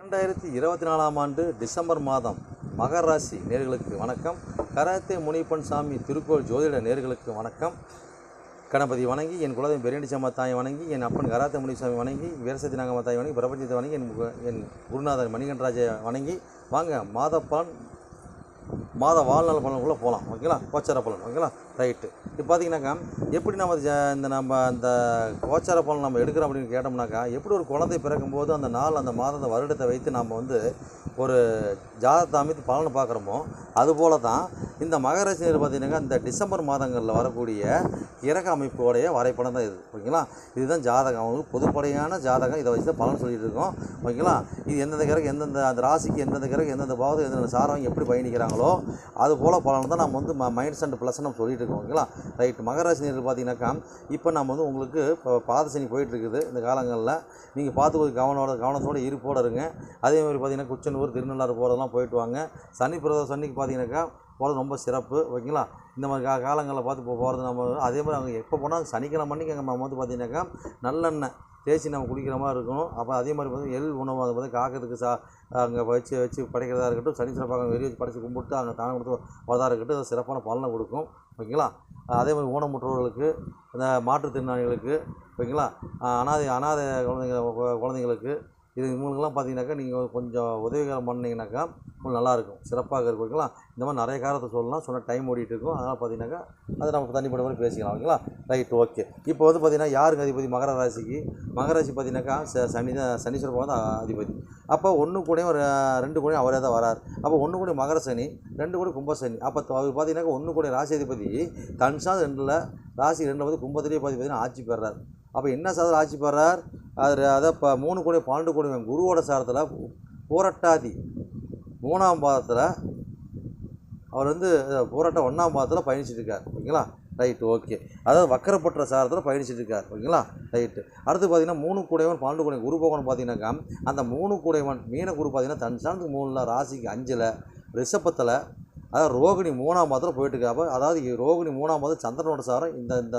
இரண்டாயிரத்தி இருபத்தி நாலாம் ஆண்டு டிசம்பர் மாதம் மகர ராசி நேர்களுக்கு வணக்கம். கராத்தே முனிப்பன் சாமி திருக்கோள் ஜோதிட நேர்களுக்கு வணக்கம். கணபதி வணங்கி என் குலதெய்வம் பெரியடிச்சம்மா தாயை வணங்கி என் அப்பன் கராத்தே முனிசாமி வணங்கி வீரசத்தி நாகம்மா தாய் வணங்கி பிரபஞ்சத்தை வணங்கி என் என் குருநாதன் மணிகண்டராஜை வணங்கி வாங்க மாதப்பான் மாத வாழ்நாள் பலனுக்குள்ளே போகலாம் ஓகேங்களா? கோச்சார பலன். ஓகேங்களா? ரைட்டு இப்போ பார்த்தீங்கன்னாக்கா எப்படி நம்ம இந்த நம்ம அந்த கோச்சார பலன் நம்ம எடுக்கிறோம் அப்படின்னு கேட்டோம்னாக்கா எப்படி ஒரு குழந்தை பிறக்கும்போது அந்த நாள் அந்த மாதம் அந்த வருடத்தை வைத்து நம்ம வந்து ஒரு ஜாதகத்தை அமைத்து பலனை பார்க்குறோமோ அதுபோல தான் இந்த மகராசி பார்த்தீங்கன்னாக்கா இந்த டிசம்பர் மாதங்களில் வரக்கூடிய இறக்க அமைப்போடைய வரைபடம் தான் இது. ஓகேங்களா? இதுதான் ஜாதகம். அவங்களுக்கு பொதுப்படையான ஜாதகம். இதை வச்சு தான் பலன் சொல்லிட்டு இருக்கோம். ஓகேங்களா? இது எந்தெந்த கிரகம் எந்தெந்த அந்த ராசிக்கு எந்தெந்த கிரகம் எந்தெந்த பாவம் எந்தெந்த சாரம் எப்படி பயணிக்கிறாங்களோ அது போல் பலன் தான் நம்ம வந்து மைண்ட் சென்ட் ப்ளஸ் நம்ம சொல்லிட்டு இருக்கும் ஓகேங்களா? ரைட் மகராசி நேரில் பார்த்தீங்கன்னாக்கா இப்போ நம்ம வந்து உங்களுக்கு இப்போ பாதசனி போயிட்டு இருக்குது இந்த காலங்களில். நீங்கள் பார்த்து ஒரு கவனோட கவனத்தோடு இருப்போட இருங்க. அதே மாதிரி பார்த்தீங்கன்னா குச்சனூர் திருநள்ளாறு போகிறதெல்லாம் போயிட்டு வாங்க. சனி பிரதோஷம் அன்னைக்கு பார்த்தீங்கன்னாக்கா போகிறது ரொம்ப சிறப்பு ஓகேங்களா? இந்த மாதிரி கா காலங்களில் பார்த்து போகிறது நம்ம அதே மாதிரி அவங்க எப்போ போனால் சனிக்கிழமை அன்னைக்கு நம்ம வந்து பார்த்தீங்கன்னாக்கா நல்லெண்ணெய் தேய்ச்சி நம்ம குடிக்கிற மாதிரி இருக்கும் அப்போ அதே மாதிரி வந்து எள் உணவு அதை காக்கிறதுக்கு சா அங்கே வச்சு வச்சு படைக்கிறதா இருக்கட்டும் சனி சிறப்பாக வெறி வச்சு படைச்சு கும்பிட்டு அங்கே தானம் கொடுத்து வரதாக இருக்கட்டும் அது சிறப்பான பலனை கொடுக்கும். ஓகேங்களா? அதே மாதிரி ஊனமுற்றோர்களுக்கு இந்த மாற்றுத்திறனாளிகளுக்கு ஓகேங்களா? அனாதை அனாதை குழந்தைங்க குழந்தைங்களுக்கு இது இவங்களுக்குலாம் பார்த்தீங்கன்னாக்கா நீங்கள் கொஞ்சம் உதவிகரம் பண்ணிங்கனாக்கா கொஞ்சம் நல்லாயிருக்கும். சிறப்பாக இருக்கும் ஓகேங்களா? இந்த மாதிரி நிறைய காரத்தை சொல்லலாம். சொன்னால் டைம் ஓடிட்டு இருக்கும் அதனால் பார்த்தீங்கன்னாக்கா அதை நம்ம தனிப்பட்ட மாதிரி பேசிக்கலாம் ஓகேங்களா? ரைட் ஓகே இப்போ வந்து பார்த்தீங்கன்னா யாருங்க அதிபதி? மகர ராசிக்கு. மகர ராசி பார்த்தீங்கன்னாக்கா ச- சனி தான் சனீஸ்வர பகவான் தான் அதிபதி. அப்போ ஒன்று கூடயும் ஒரு ரெண்டு கூடயும் அவரே தான் வரார். அப்போ ஒன்று கூட மகர சனி ரெண்டு கூட கும்ப சனி. அப்போ அவர் பார்த்தீங்கன்னாக்கா ஒன்று கூட ராசி அதிபதி தன்சா ரெண்டில் ராசி ரெண்டில் வந்து கும்பத்திலேயே பார்த்து பார்த்தீங்கன்னா ஆட்சி பெறார். அப்போ என்ன சாதம் ஆட்சி பெறார்? அது அதை இப்போ மூணு கோடி பன்னெண்டு கோடி குருவோட சாரத்தில் பூரட்டாதி. மூணாம் பாதத்தில் அவர் வந்து அஹ், ஒன்றாம் பாதத்தில் பயணிச்சிட்டு இருக்கார் ஓகேங்களா? Right okay. அதாவது வக்கரப்பட்ட சாரத்தில் பயணிச்சிட்டு இருக்கார் ஓகேங்களா? ரைட்டு. அடுத்து பார்த்தீங்கன்னா மூணு கூடையவன் பன்னெண்டு கூடை குரு போகணும் பார்த்தீங்கன்னாக்கா அந்த மூணு கூடையவன் மீன குரு பார்த்தீங்கன்னா தன் சாணத்துக்கு மூணில் ராசிக்கு அஞ்சில் ரிஷபத்தில் அதாவது ரோகிணி மூணாம் மாதத்தில் போயிட்டு அப்போ அதாவது ரோகிணி மூணாம் மாதம் சந்திரனோட சாரம் இந்த இந்த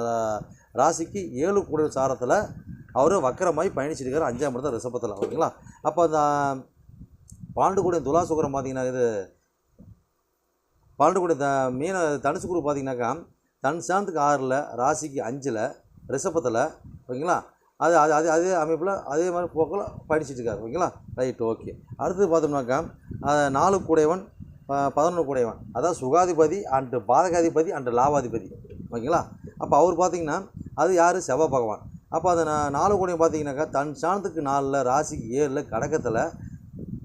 ராசிக்கு ஏழு கூடை சாரத்தில் அவரும் வக்கரமாய் பயணிச்சிட்டு அஞ்சாம் இடத்துல ரிஷபத்தில் ஓகேங்களா? அப்போ அந்த பாண்டுக்குடிய துலாசுகரம் பார்த்தீங்கன்னா இது பாண்டுக்குடி த மீன தனுசு குரு பார்த்தீங்கன்னாக்கா தன் சாந்துக்கு ஆறில் ராசிக்கு அஞ்சில் ரிஷபத்தில் ஓகேங்களா? அது அது அது அதே அமைப்பில் அதே மாதிரி போக்கில் பயணிச்சிட்டு இருக்காரு ஓகேங்களா? Right okay. அடுத்தது பார்த்தோம்னாக்கா நாலு கூடையவன் பதினொன்று கூடையவன். அதாவது சுகாதிபதி அண்டு பாதகாதிபதி அண்டு லாபாதிபதி ஓகேங்களா? அப்போ அவர் பார்த்தீங்கன்னா அது யார்? செவ்வாய் பகவான். அப்போ அந்த நான் நாலு கூடையும் பார்த்தீங்கன்னாக்கா தன் சாணத்துக்கு நாலில் ராசிக்கு ஏழில் கடக்கத்தில்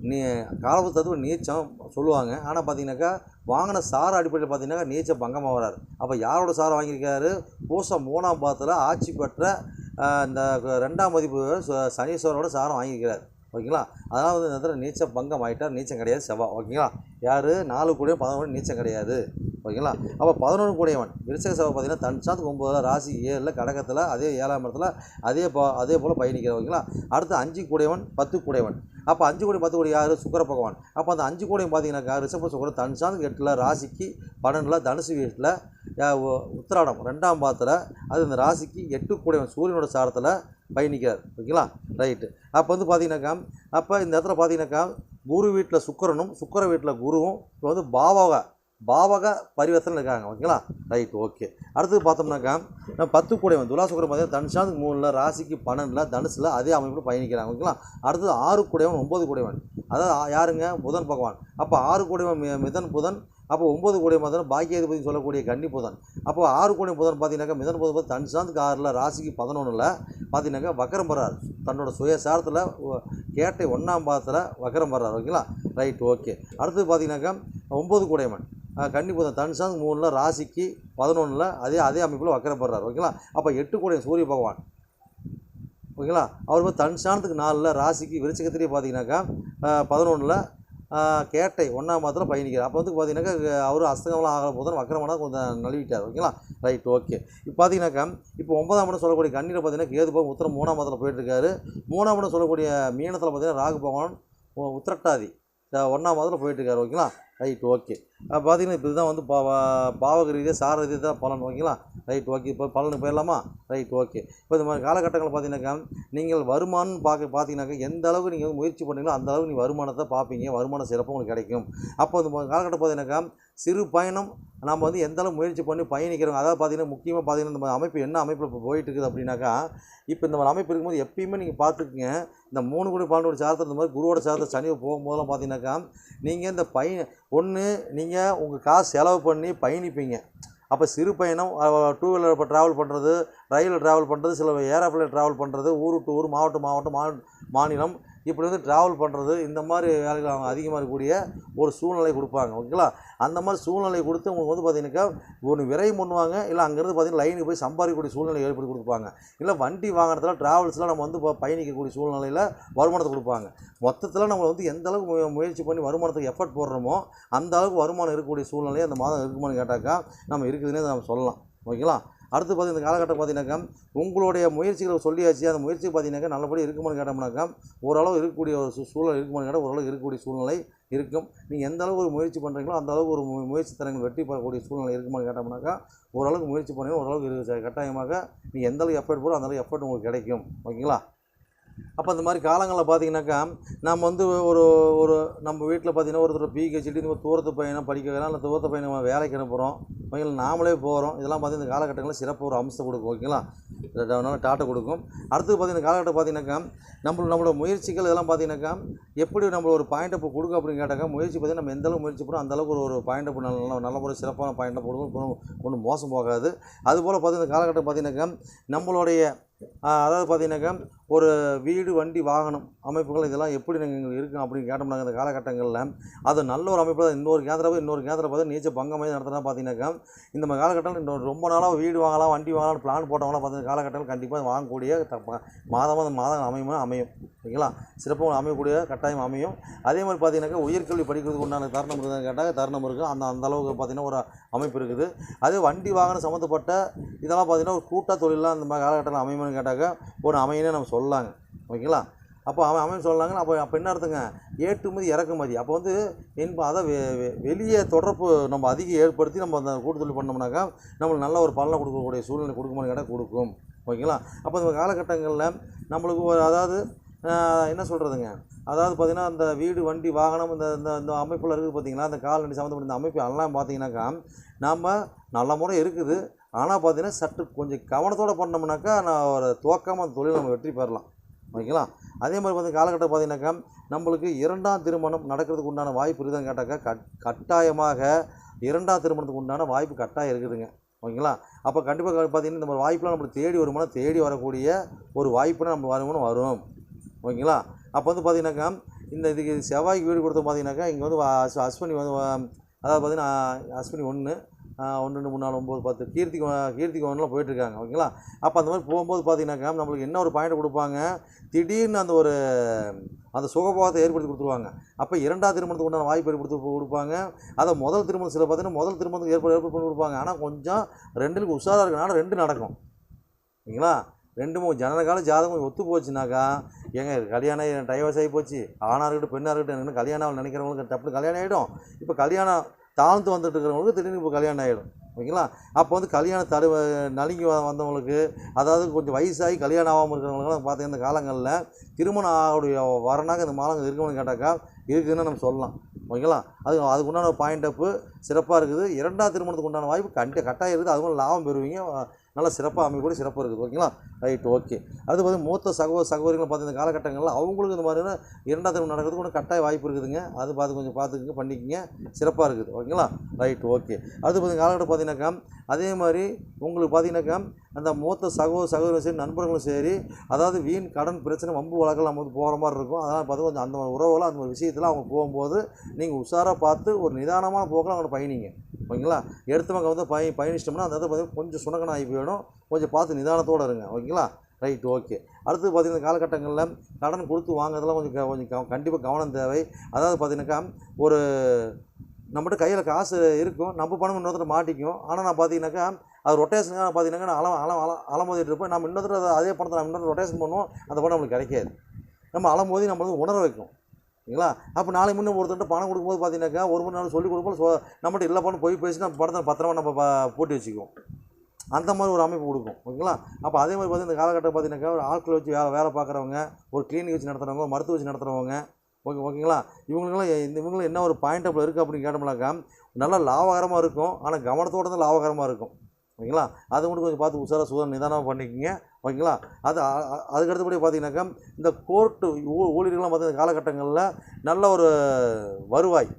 நீ காலபுத்தத்துவ நீச்சம் சொல்லுவாங்க. ஆனால் பார்த்தீங்கன்னாக்கா வாங்கின சார அடிப்படையில் பார்த்தீங்கன்னாக்கா நீச்சம் பங்கமாக வராரு அப்போ யாரோட சாரை வாங்கியிருக்காரு? பூசம் மூணாம் பாதத்தில் ஆட்சி பெற்ற இந்த ரெண்டாம் மதிப்பு ச- சனீஸ்வரோட சாரம் வாங்கியிருக்கிறார். ஓகேங்களா? அதாவது இந்த இடத்துல நீச்சம் பங்கம் ஆகிட்டார் நீச்சம் கிடையாது செவ்வா ஓகேங்களா? யார்? நாலு கூடயும் பதினொன்று நீச்சம் கிடையாது. ஓகேங்களா? அப்போ பதினொன்று கூடையவன். விருச்சக சபை பார்த்தீங்கன்னா தன் சாத்துக்கு ஒம்பதில் ராசி ஏழில் கடகத்தில் அதே ஏழாம் இடத்துல அதே போ அதே போல் பயணிக்கிறார் ஓகேங்களா? அடுத்து அஞ்சு கூடையவன் பத்து கூடையவன். அப்போ அஞ்சு கோடி பத்து கோடி யார்? சுக்கர பகவான். அப்போ அந்த அஞ்சு கோடியும் பார்த்தீங்கன்னாக்கா ரிஷப சுக்கரம் தன் சாந்துக்கு எட்டில் ராசிக்கு பன்னெண்டில் தனுசு வீட்டில் உத்திராடம் ரெண்டாம் பாதத்தில் அது இந்த ராசிக்கு எட்டு கூடையவன் சூரியனோட சாரத்தில் பயணிக்கிறார் ஓகேங்களா? ரைட்டு அப்போ வந்து பார்த்தீங்கன்னாக்கா அப்போ இந்த இடத்துல பார்த்தீங்கன்னாக்கா குரு வீட்டில் சுக்கரனும் சுக்கிர வீட்டில் குருவும் இப்போ வந்து பாவக. பாவக பரிவர்த்தனை இருக்காங்க ஓகேங்களா? ரைட் ஓகே அடுத்தது பார்த்தோம்னாக்கா நம்ம பத்து கூடைவன் துலா சுக்கரம் பார்த்தீங்கன்னா தனுஷாந்துக்கு மூணில் ராசிக்கு பன்னெண்டில் தனுசில் அதே அமைப்பில் பயணிக்கிறாங்க ஓகேங்களா? அடுத்தது ஆறு கூடைவன் ஒம்பது கூடைவன் அதாவது யாருங்க? புதன் பகவான். அப்போ ஆறு கூடைவன் மி- மிதன் புதன் அப்போ ஒம்பது கூடிய பார்த்தீங்கன்னா பாக்கியாதிபதி சொல்லக்கூடிய கன்னி புதன். அப்போ ஆறு கோடி புதன் பார்த்தீங்கன்னாக்கா மிதன் புதன் பார்த்து தன் ஆறில் ராசிக்கு பதினொன்றில் பார்த்தீங்கன்னாக்கா வக்கரம் வர்றார். தன்னோட சுயசாரத்தில் கேட்டை ஒன்றாம் பாதத்தில் வக்கரம் வர்றார் ஓகேங்களா? ரைட் ஓகே அடுத்தது பார்த்தீங்கன்னாக்கா ஒம்பது கூடையவன். அஹ் கன்னி தன். மூணில் ராசிக்கு பதினொன்றில் அதே அதே அமைப்பில் வக்கரப்படுறார். ஓகேங்களா? அப்போ எட்டு கூடிய சூரிய பகவான். ஓகேங்களா? அவர் வந்து தன் நாலில் ராசிக்கு விருச்சிகத்திலேயே பார்த்தீங்கன்னாக்கா பதினொன்றில் கேட்டை ஒன்றாம் மாதத்தில் பயணிக்கிறார். அப்போ வந்து பார்த்தீங்கன்னாக்கா அவர் அஸ்தகம்லாம் ஆகல போதும் வக்கரமான கொஞ்சம் நழுவிட்டார். ஓகேங்களா? Right okay. இப்போ பார்த்தீங்கன்னாக்கா இப்போ ஒன்பதாம் இடம் சொல்லக்கூடிய கண்ணியில் பார்த்தீங்கன்னா கேது போக உத்தரம் மூணாம் மாதத்தில் போயிட்டுருக்காரு மூணாம் இடம் சொல்லக்கூடிய மீனத்தில் பார்த்தீங்கன்னா ராகு பகவான் உத்திரட்டாதி. ஒன்றாம் மாதத்தில் போயிட்டுருக்காரு ஓகேங்களா? ரைட் ஓகே பார்த்தீங்கன்னா இப்போ இதுதான் வந்து பா வா- பாவக ரீதியாக சார ரீதியாக தான் பலன் ஓகேங்களா? ரைட் ஓகே இப்போ பலனுக்கு போயிடலாமா? ரைட் ஓகே இப்போ இந்த மாதிரி காலகட்டங்களில் பார்த்தீங்கன்னாக்கா நீங்கள் வருமானம் பார்க்க பார்த்தீங்கன்னாக்கா எந்த அளவுக்கு நீங்கள் வந்து முயற்சி பண்ணீங்களோ அந்த அளவுக்கு நீங்கள் வருமானத்தை பார்ப்பீங்க வருமான சிறப்பு உங்களுக்கு கிடைக்கும். அப்போ இந்த காலகட்டம் பார்த்தீங்கன்னாக்கா சிறு பயணம் நம்ம வந்து எந்த அளவு முயற்சி பண்ணி பயணிக்கிறோம் அதாவது பார்த்தீங்கன்னா முக்கியமாக பார்த்தீங்கன்னா இந்த மாதிரி அமைப்பு என்ன அமைப்பில் இப்போ போயிட்டு இருக்குது அப்படின்னாக்கா இப்போ இந்த மாதிரி அமைப்பு இருக்கும்போது எப்பயுமே நீங்கள் பார்த்துக்குங்க இந்த மூணு கோடி பன்னெண்டு சாரத்தில் இந்த மாதிரி குருவோட சார்த்தர் சனி போகும்போதெல்லாம் பார்த்தீங்கன்னாக்கா நீங்கள் இந்த பய ஒன்று நீங்கள் உங்கள் காசு செலவு பண்ணி பயணிப்பீங்க. அப்போ சிறு பயணம் டூ வீலர் இப்போ ட்ராவல் பண்ணுறது ரயிலில் ட்ராவல் பண்ணுறது சில ஏரோப்ளேன் ட்ராவல் பண்ணுறது ஊர் டு ஊர் மாவட்டம் மாவட்டம் மா மாநிலம் இப்படி வந்து ட்ராவல் பண்ணுறது இந்த மாதிரி வேலைகள் அவங்க அதிகமாக இருக்கக்கூடிய ஒரு சூழ்நிலை கொடுப்பாங்க ஓகேங்களா அந்த மாதிரி சூழ்நிலை கொடுத்து உங்களுக்கு வந்து பார்த்தீங்கன்னாக்கா ஒன்று விரையும் பண்ணுவாங்க இல்லை அங்கேருந்து பார்த்தீங்கன்னா லைனுக்கு போய் சம்பாதிக்கக்கூடிய சூழ்நிலை ஏற்படுத்தி கொடுப்பாங்க. இல்லை வண்டி வாங்குறதுல ட்ராவல்ஸ்லாம் நம்ம வந்து இப்போ பயணிக்கக்கூடிய சூழ்நிலையில் வருமானத்தை கொடுப்பாங்க. மொத்தத்தில் நம்ம வந்து எந்த அளவுக்கு முயற்சி பண்ணி வருமானத்துக்கு எஃபர்ட் போடுறோமோ அந்த அளவுக்கு வருமானம் இருக்கக்கூடிய சூழ்நிலை அந்த மாதம் இருக்குமான்னு கேட்டாக்கா நம்ம இருக்குதுன்னே நம்ம சொல்லலாம் ஓகேங்களா அடுத்து பார்த்தீங்கன்னா இந்த காலகட்டம் பார்த்தீங்கன்னாக்கா உங்களுடைய முயற்சிகளை சொல்லியாச்சு அந்த முயற்சி பார்த்தீங்கன்னாக்கா நல்லபடி இருக்குமான்னு கேட்டோம்னாக்கா ஓரளவு இருக்கக்கூடிய ஒரு சூழல் இருக்குமான்னு கேட்டால் ஓரளவு இருக்கக்கூடிய சூழ்நிலை இருக்கும். நீங்கள் எந்த அளவுக்கு ஒரு முயற்சி பண்ணுறீங்களோ அந்த அளவுக்கு ஒரு முயற்சி தரங்கள் வெற்றி பெறக்கூடிய சூழ்நிலை இருக்குமான்னு கேட்டோம்னாக்கா ஓரளவுக்கு முயற்சி பண்ணீங்கன்னா ஓரளவுக்கு இருக்கு. கட்டாயமாக நீங்கள் எந்த அளவுக்கு எஃபர்ட் போகிறோம் அந்த அளவுக்கு எஃபர்ட் உங்களுக்கு கிடைக்கும். ஓகேங்களா? அப்போ அந்த மாதிரி காலங்களில் பார்த்தீங்கன்னாக்கா நம்ம வந்து ஒரு ஒரு நம்ம வீட்டில் பார்த்தீங்கன்னா ஒருத்தர் பிஹெச்டி இந்த மாதிரி தூரத்து பையனை படிக்க வைக்கலாம் இல்லை தூரத்து பையனை நம்ம வேலைக்கு அனுப்புகிறோம் பையன் நாமளே போகிறோம் இதெல்லாம் பார்த்தீங்கன்னா இந்த காலகட்டங்களில் சிறப்பு ஒரு அம்சம் கொடுக்கும் ஓகேங்களா இதனால டாட்டை கொடுக்கும். அடுத்து பார்த்தீங்கன்னா காலகட்டம் பார்த்தீங்கன்னாக்கா நம்ம நம்மளோட முயற்சிகள் இதெல்லாம் பார்த்தீங்கன்னாக்கா எப்படி நம்ம ஒரு பாயிண்ட் அப் கொடுக்கும் அப்படின்னு கேட்டாக்கா முயற்சி பார்த்தீங்கன்னா நம்ம எந்தளவு முயற்சி பண்ணோம் அந்த அளவுக்கு ஒரு ஒரு பாயிண்ட் அப் நல்ல நல்ல ஒரு சிறப்பான பாயிண்ட் கொடுக்கும் ஒன்றும் மோசம் போகாது. அதுபோல் பார்த்தீங்கன்னா காலகட்டம் பார்த்தீங்கன்னாக்கா நம்மளுடைய அதாவது பார்த்தீங்கன்னாக்கா ஒரு வீடு வண்டி வாகனம் அமைப்புகள் இதெல்லாம் எப்படி நீங்கள் இருக்கும் அப்படின்னு கேட்டோம்னாங்க இந்த காலகட்டங்களில் அது நல்ல ஒரு அமைப்பு தான். இன்னொரு கேந்திரம் இன்னொரு கேந்திரம் பார்த்து நீச்சல் பங்கமாக நடத்தினா பார்த்தீங்கன்னாக்கா இந்த மாதிரி காலகட்டத்தில் இன்னொரு ரொம்ப நாளாக வீடு வாங்கலாம் வண்டி வாங்கலாம் பிளான் போட்டவங்களாம் பார்த்தீங்கன்னா காலகட்டங்கள் கண்டிப்பாக வாங்கக்கூடிய த- மாதம் மாதம் அமையும் அமையும். ஓகேங்களா சிறப்பாக அமையக்கூடிய கட்டாயம் அமையும். அதே மாதிரி பார்த்தீங்கன்னாக்கா உயர்கல்வி படிக்கிறதுக்கு உண்டான தருணம் இருக்குதுன்னு கேட்டால் தருணம் இருக்குது அந்த அந்த அளவுக்கு பார்த்தீங்கன்னா ஒரு அமைப்பு இருக்குது. அதே வண்டி வாகனம் சம்மந்தப்பட்ட இதெல்லாம் பார்த்தீங்கன்னா ஒரு கூட்டத் தொழிலாம் அந்த மாதிரி காலகட்டத்தில் அமையுமான்னு கேட்டாக்கா ஒரு அமையனே நம்ம சொல்லலாங்க ஓகேங்களா? அப்போ அவன் அவன் சொல்லலாங்க அப்போ அப்போ என்ன அர்த்தங்க? ஏற்றுமதி இறக்குமதி. அப்போ வந்து என்ப அதை வெ வெ- வெளியே தொடர்பு நம்ம அதிகம் ஏற்படுத்தி நம்ம அந்த கூட்டுத்தொழில் பண்ணோம்னாக்கா நம்மளுக்கு நல்ல ஒரு பலனை கொடுக்கக்கூடிய சூழ்நிலை கொடுக்குமான்னு கேட்டால் கொடுக்கும். ஓகேங்களா? அப்போ இந்த காலகட்டங்களில் நம்மளுக்கு அதாவது என்ன சொல்கிறதுங்க அதாவது பார்த்திங்கன்னா அந்த வீடு வண்டி வாகனம் இந்த இந்த இந்த அமைப்பில் இருக்குது பார்த்திங்கன்னா அந்த கால்நடை சம்மந்தப்பட்ட இந்த அமைப்பு எல்லாம் பார்த்தீங்கன்னாக்கா நாம் நல்ல முறை இருக்குது. ஆனால் பார்த்தீங்கன்னா சற்று கொஞ்சம் கவனத்தோடு பண்ணோம்னாக்கா நான் ஒரு துவக்காமல் அந்த தொழில் நம்ம வெற்றி பெறலாம். ஓகேங்களா? அதே மாதிரி பார்த்து காலகட்டம் பார்த்தீங்கன்னாக்கா நம்மளுக்கு இரண்டாம் திருமணம் நடக்கிறதுக்கு உண்டான வாய்ப்பு இருக்குதுன்னு கேட்டாக்கா கட் கட்டாயமாக இரண்டாம் திருமணத்துக்கு உண்டான வாய்ப்பு கட்டாயம் இருக்குதுங்க. ஓகேங்களா? அப்போ கண்டிப்பாக பார்த்தீங்கன்னா இந்த மாதிரி வாய்ப்புலாம் நம்மளுக்கு தேடி வருமானம் தேடி வரக்கூடிய ஒரு வாய்ப்புனா நம்ம வருமானம் வரும். ஓகேங்களா? அப்போ வந்து பார்த்தீங்கன்னாக்கா இந்த இதுக்கு செவ்வாய்க்கு வீடு கொடுத்து பார்த்தீங்கன்னாக்கா இங்கே வந்து அஸ்- அஸ்வினி வந்து அதாவது பார்த்தீங்கன்னா அஸ்வினி ஒன்று ஒன்று ரெண்டு மூணு நாலு ஒம்பது பத்து. கீர்த்தி கீர்த்தி கோவன்லாம் போயிட்டுருக்காங்க ஓகேங்களா? அப்போ அந்த மாதிரி போகும்போது பார்த்தீங்கன்னாக்கா நம்மளுக்கு என்ன ஒரு பாயிண்ட் கொடுப்பாங்க? திடீர்னு அந்த ஒரு அந்த சுகபோகத்தை ஏற்படுத்தி கொடுத்துருவாங்க. அப்போ இரண்டாவது திருமணத்துக்கு உண்டான வாய்ப்பு ஏற்படுத்தி கொடுப்பாங்க. அதை முதல் திருமணம் சில பார்த்தீங்கன்னா முதல் திருமணத்துக்கு ஏற்பட ஏற்பாடு பண்ணி கொடுப்பாங்க. ஆனால் கொஞ்சம் ரெண்டுக்கு உஷாராக இருக்கனால ரெண்டு நடக்கும். ஓகேங்களா? ரெண்டு மூணு ஜனனகால ஜாதகம் ஒத்து போச்சுனாக்கா ஏங்க கல்யாணம் டைவர்ஸ் ஆகி போச்சு. ஆணாக இருக்கட்டும் பெண்ணாக இருக்கட்டும் கல்யாணம் நினைக்கிறவங்களுக்கு டப்புனு கல்யாணம் ஆகிடும் இப்போ கல்யாணம் தாழ்ந்து வந்துட்டு இருக்கிறவங்களுக்கு திடீர்னு இப்போ கல்யாணம் ஆகிடும் ஓகேங்களா? அப்போ வந்து கல்யாணம் தடு நலுங்கி வ- வந்தவங்களுக்கு அதாவது கொஞ்சம் வயசாகி கல்யாணம் ஆகாமல் இருக்கிறவங்களுக்குலாம் பார்த்தீங்கன்னா இந்த காலங்களில் திருமணம் ஆகக்கூடிய வரனாக இந்த மாலங்க இருக்கணும்னு கேட்டாக்கா இருக்குதுன்னு நம்ம சொல்லலாம். ஓகேங்களா? அது அதுக்கு உண்டான பாயிண்ட் அப்பு சிறப்பாக இருக்குது. இரண்டாவது திருமணத்துக்கு உண்டான வாய்ப்பு கண்டி கட்டாயம் இருக்குது. அதுவும் லாபம் பெறுவீங்க. நல்லா சிறப்பாக அமைக்கக்கூடிய சிறப்பு இருக்குது. ஓகேங்களா? ரைட் ஓகே அது வந்து மூத்த சகோ சகோதரிகளை பார்த்து இந்த காலகட்டங்களில் அவங்களுக்கு இந்த மாதிரியான இரண்டாவது திருமணம் நடக்கிறதுக்கு கூட கட்டாய வாய்ப்பு இருக்குதுங்க. அது பார்த்து கொஞ்சம் பார்த்துக்குங்க பண்ணிக்கங்க. சிறப்பாக இருக்குது. ஓகேங்களா? ரைட் ஓகே அது பார்த்து காலகட்டம் பார்த்தீங்கன்னாக்கா அதே மாதிரி உங்களுக்கு பார்த்தீங்கன்னாக்கா அந்த மூத்த சகோதர சகோதரரும் சரி நண்பர்களும் சரி அதாவது வீண் கடன் பிரச்சனை வம்பு வழக்கில் நம்ம வந்து போகிற மாதிரி இருக்கும். அதனால் பார்த்து கொஞ்சம் அந்த மாதிரி அந்த மாதிரி விஷயத்தில் அவங்க போகும்போது நீங்கள் உஷாராக பார்த்து ஒரு நிதானமான போக்கில் அவங்களை பயணிங்க. ஓகேங்களா? எடுத்தவங்க வந்து பய பயணிச்சிட்டோம்னா அந்த இடத்துல பார்த்தீங்கன்னா கொஞ்சம் சுணக்கனாகி போயிடும். கொஞ்சம் பார்த்து நிதானத்தோடு இருங்க ஓகேங்களா? ரைட் ஓகே அடுத்து பார்த்தீங்கன்னா காலகட்டங்களில் கடன் கொடுத்து வாங்குறதெல்லாம் கொஞ்சம் க- கொஞ்சம் கண்டிப்பாக கவனம் தேவை. அதாவது பார்த்தீங்கன்னாக்கா ஒரு நம்மகிட்ட கையில் காசு இருக்கும் நம்ம பணம் இன்னொருத்தர் மாட்டிக்கும். ஆனால் நான் பார்த்தீங்கன்னாக்கா அது ரொட்டேஷனுக்காக பார்த்தீங்கன்னாக்கா நான் அலம் அலம் அலம் அலமோதிட்டு நம்ம இன்னொருத்தர் அதே பணத்தை நம்ம இன்னொரு ரொட்டேஷன் பண்ணுவோம் அந்த பணம் நம்மளுக்கு கிடைக்காது. நம்ம அலமோதி நம்ம வந்து உணர வைக்கும். சரிங்களா அப்போ நாளை முன்னே ஒருத்தர்கிட்ட பணம் கொடுக்கும்போது பார்த்தீங்கன்னாக்கா ஒரு மணி நேரம் சொல்லி கொடுக்கும்போது சொ நம்மகிட்ட பணம் போய் பேசி நம்ம படத்தை பத்திரமா நம்ம பூட்டி வச்சுக்குவோம். அந்த மாதிரி ஒரு அமைப்பு கொடுக்கும் ஓகேங்களா? அப்போ அதே மாதிரி பார்த்தீங்கன்னா இந்த காலகட்டம் பார்த்தீங்கன்னாக்கா ஒரு ஆட்களை வச்சு வேலை வேலை பார்க்குறவங்க ஒரு கிளினிக் வச்சு நடத்துகிறவங்க ஒரு மருத்துவ வச்சு நடத்துகிறவங்க ஓகே ஓகேங்களா? இவங்களுக்குலாம் இந்த இவங்களும் என்ன ஒரு பாயிண்ட் அப்பில் இருக்குது அப்படின்னு கேட்டோம்னாக்கா நல்லா லாபகரமாக இருக்கும் ஆனால் கவனத்தோட தான் லாபகரமாக இருக்கும் ஓகேங்களா? அது மட்டும் கொஞ்சம் பார்த்து உஷாராக சுதந்திரம் நிதானமாக பண்ணிக்கோங்க ஓகேங்களா? அது அதுக்கு அடுத்தபடி பார்த்தீங்கன்னாக்கா இந்த கோர்ட்டு ஊ ஊழியர்கள்லாம் பார்த்தீங்கன்னா காலகட்டங்களில் நல்ல ஒரு வருவாய்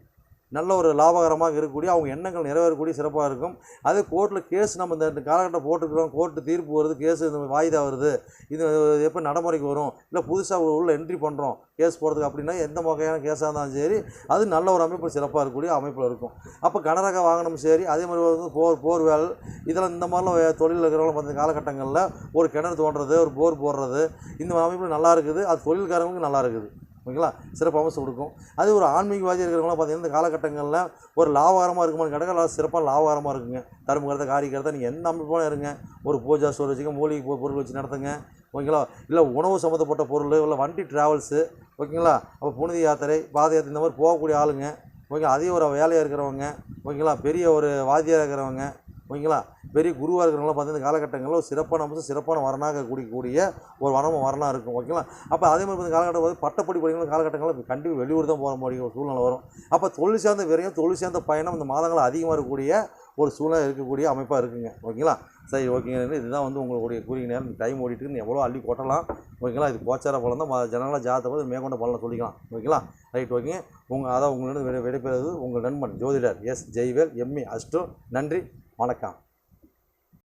நல்ல ஒரு லாபகரமாக இருக்கக்கூடிய அவங்க எண்ணங்கள் நிறைவேறக்கூடிய சிறப்பாக இருக்கும். அதே கோர்ட்டில் கேஸ் நம்ம இந்த காலகட்டம் போட்டுக்கிறோம் கோர்ட்டு தீர்ப்பு வருது கேஸ் இந்த வாய்தா வருது. இது எப்போ நடைமுறைக்கு வரும்? இல்லை புதுசாக உள்ள என்ட்ரி பண்ணுறோம் கேஸ் போகிறதுக்கு அப்படின்னா எந்த வகையான கேஸாக இருந்தாலும் சரி அது நல்ல ஒரு அமைப்பு சிறப்பாக இருக்கக்கூடிய அமைப்பில் இருக்கும். அப்போ கனரக வாகனம் சரி அதே மாதிரி வந்து போர் போர்வேல் இதெல்லாம் இந்த மாதிரிலாம் தொழில் இருக்கிறவங்க அந்த காலகட்டங்களில் ஒரு கிணறு தோண்டுறது ஒரு போர் போடுறது இந்த அமைப்பு நல்லா இருக்குது. அது தொழில்காரங்களுக்கு நல்லா இருக்குது. ஓகேங்களா? சிறப்பு அம்சம் கொடுக்கும். அது ஒரு ஆன்மீகவாதி இருக்கிறவங்களாம் பார்த்தீங்கன்னா இந்த காலகட்டங்களில் ஒரு லாபகரமாக இருக்குமான்னு கேட்டால் சிறப்பாக லாபகரமாக இருக்குங்க. தரும்பு கருத்தை காரி கருத்தை நீங்கள் எந்த அமைப்போட இருங்க. ஒரு பூஜா ஸ்டோர் வச்சுங்க மூலிகை பொ- பொருள் வச்சு நடத்துங்க. ஓகேங்களா? இல்லை உணவு சம்மந்தப்பட்ட பொருள் இல்லை வண்டி ட்ராவல்ஸு ஓகேங்களா? அப்போ புனித யாத்திரை பாத யாத்திரை இந்த மாதிரி போகக்கூடிய ஆளுங்க. ஓகே அதே ஒரு வேலையாக இருக்கிறவங்க ஓகேங்களா? பெரிய ஒரு வாத்தியாக இருக்கிறவங்க ஓகேங்களா? பெரிய குருவாக இருக்கிறவங்களாம் பார்த்தீங்கன்னா இந்த காலகட்டங்களில் ஒரு சிறப்பான அம்சம் சிறப்பான வரனாக கூடிய ஒரு வரமும் வரனாக இருக்கும் ஓகேங்களா? அப்போ அதே மாதிரி இந்த காலகட்டம் வந்து பட்டப்படி படிக்கிற காலகட்டங்களில் கண்டிப்பாக வெளியூர் தான் போக முடியும் ஒரு சூழ்நிலை வரும். அப்போ தொழில் சார்ந்த விரையும் தொழில் சார்ந்த பயணம் இந்த மாதங்கள் அதிகமாக இருக்கக்கூடிய ஒரு சூழ்நிலை இருக்கக்கூடிய அமைப்பாக இருக்குங்க ஓகேங்களா? சரி ஓகேங்க. இதுதான் வந்து உங்களுடைய கூறிய நேரம். டைம் ஓடிட்டு எவ்வளோ அள்ளி கொட்டலாம் ஓகேங்களா? இது கோச்சார பலன் தான். ஜனங்களாக ஜனங்களா பார்த்து மேற்கொண்ட பலனை சொல்லிக்கலாம் ஓகேங்களா? ரைட் ஓகேங்க. உங்கள் அதான் உங்களிடம் விடை விடைபெறுவது உங்கள் நண்பன் ஜோதிடர் எஸ். Jaivel MA Astro. நன்றி. வணக்கம்.